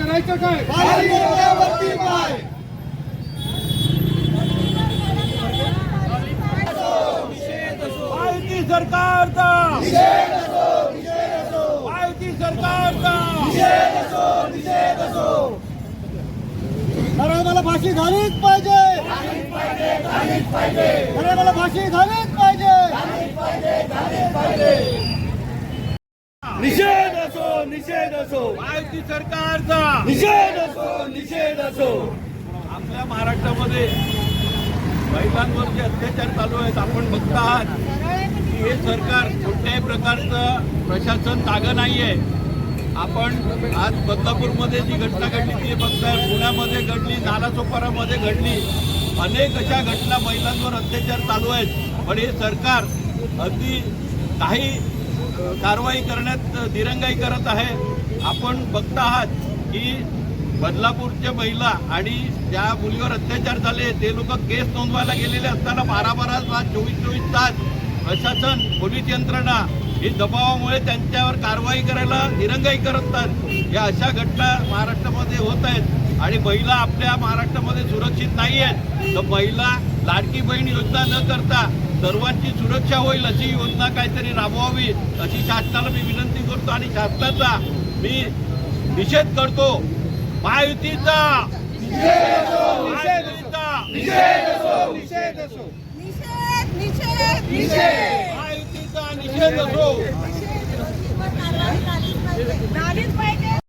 करायचं काय सरकारचा. माहिती सरकारचा. घराण्याला फाशी झालीच पाहिजे. घराण्याला फाशी झालीच पाहिजे. निषेध असो निषेध असो. माहिती सरकारचा. निषेध असो निषेध असो. आपल्या महाराष्ट्रामध्ये महिलांवर जे अत्याचार चालू आहेत आपण बघता आहात की हे सरकार कुठल्याही प्रकारचं प्रशासन जागं नाही आहे आपण आज बदलापूरमध्ये जी घटना घडली ती बघताय पुण्यामध्ये घडली नालासोपारामध्ये घडली. अनेक अशा घटना महिलांवर अत्याचार चालू आहेत. पण हे सरकार अगदी काही कारवाई करण्यात दिरंगाई करत आहे. आपण बघत आहात की बदलापूरच्या महिला आणि ज्या मुलीवर अत्याचार झाले ते लोक केस नोंदवायला गेलेले असताना बारा बारा तास चोवीस चोवीस तास प्रशासन पोलीस यंत्रणा ही दबावामुळे त्यांच्यावर कारवाई करायला दिरंगाई करतात. या अशा घटना महाराष्ट्रामध्ये होत आहेत आणि महिला आपल्या महाराष्ट्रामध्ये सुरक्षित नाही आहेत. तर महिला लाडकी बहीण योजना न करता सर्वांची सुरक्षा होईल अशी योजना काहीतरी राबवावी अशी शासनाला मी विनंती करतो आणि शासनाचा मी निषेध करतो. महायुतीचा! निषेध निषेध निषेध महायुतीचा निषेध असो झालीच पाहिजे